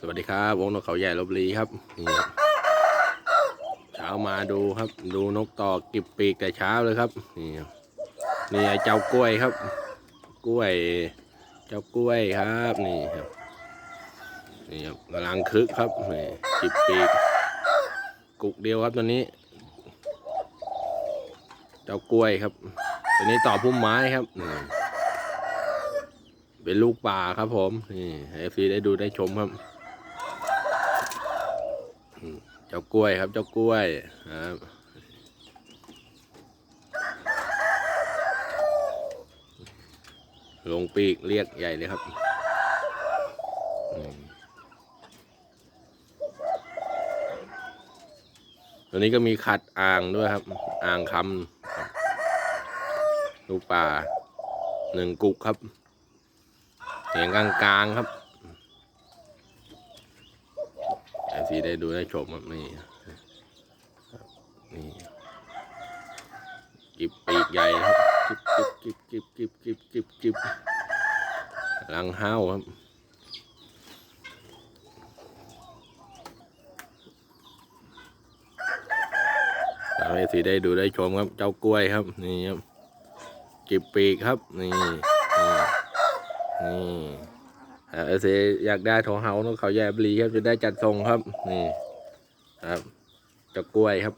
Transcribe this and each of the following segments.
สวัสดีครับ วงนกเขาใหญ่ลบบุรีครับนี่เช้ามาดูครับ ดูนกต่อกิบปีกแต่เช้าเลยครับ นี่นี่ไอ้เจ้ากล้วยครับ กล้วย เจ้ากล้วยครับนี่ครับนี่ครับกำลังคึกครับนี่กิบปีก กุกเดียวครับตัวนี้ เจ้ากล้วยครับตัวนี้ต่อพุ่มไม้ครับนี่เป็นลูกป่าครับผม นี่เอฟซีได้ดูได้ชมครับ เจ้ากล้วยครับ เจ้ากล้วยครับลงปีกเรียกใหญ่เลยครับตัวนี้ก็มีขัดอ่างด้วยครับ อ่างคำลูกป่าหนึ่งกุกครับเสียงกลางๆครับ ไอ ซีได้ดูได้ชมครับนี่นี่กิบปีกใหญ่ครับกิบกิบกิบกิบกิบกิบกิบกำลังห้าวครับไอซีได้ดูได้ชมครับ เจ้ากล้วยครับ นี่ครับกิบปีกครับ นี่นี่นี่ เออเซอยากได้โทรเฮานกเขาใหญ่บลีครับจะได้จัดส่งครับนี่ครับเจ้ากล้วยครับ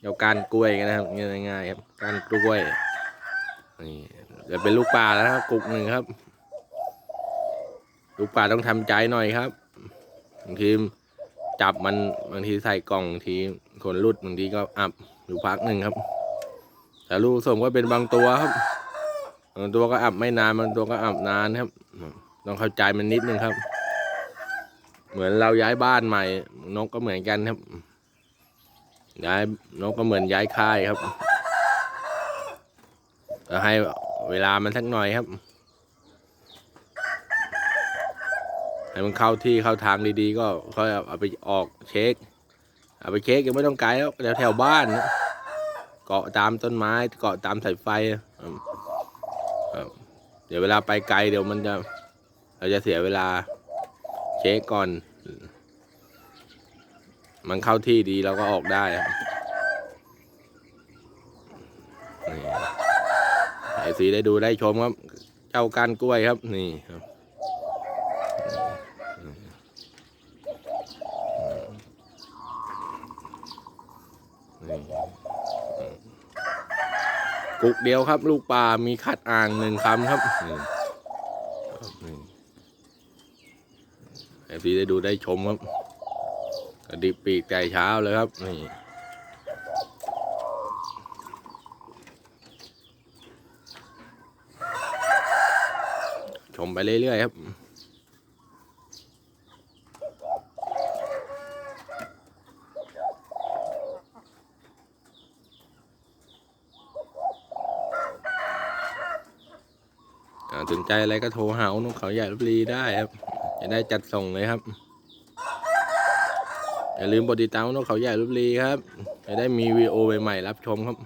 เจ้าการกล้วยกันนะครับง่ายๆครับการกล้วยนี่จะเป็นลูกป่าแล้วครับกุกหนึ่งครับ ลูกป่าต้องทำใจหน่อยครับบางทีจับมันบางทีใส่กล่องบางทีคนรุดบางทีก็อับอยู่พักหนึ่งครับ แต่ลูกสมก็เป็นบางตัวครับบางตัวก็อับไม่นานบางตัวก็อับนานครับ ต้องเข้าใจมันนิดนึงครับ เหมือนเราย้ายบ้านใหม่ นกก็เหมือนกันครับ ย้ายนกก็เหมือนย้ายค่ายครับก็ให้เวลามันสักหน่อยครับ ให้มันเข้าที่เข้าทางดีๆ ก็ค่อยเอาไปออกเช็ค เอาไปเช็คยังไม่ต้องไกลแล้วแถวแถวบ้านนะเกาะตามต้นไม้เกาะตามสายไฟ เดี๋ยวเวลาไปไกลเดี๋ยวมันจะ เราจะเสียเวลาเช็คก่อน มันเข้าที่ดีเราก็ออกได้ครับนี่ไอซีได้ดูได้ชมครับ เจ้าก้านกล้วยครับ นี่ครับนี่กุกเดียวครับ ลูกปลามีขัดอ่างหนึ่งคำครับ นี่ครับนี่ไอซีได้ดูได้ชมครับกระดิบปีกแต่เช้าเลยครับนี่ชมไปเรื่อยๆครับสนใจอะไรก็โทรหานกเขาใหญ่ลบบุรีได้ครับ จะได้จัดส่งเลยครับ อย่าลืมกดติดตามนกเขาใหญ่ลุบลีครับ จะได้มีวีดีโอใหม่ๆรับชมครับ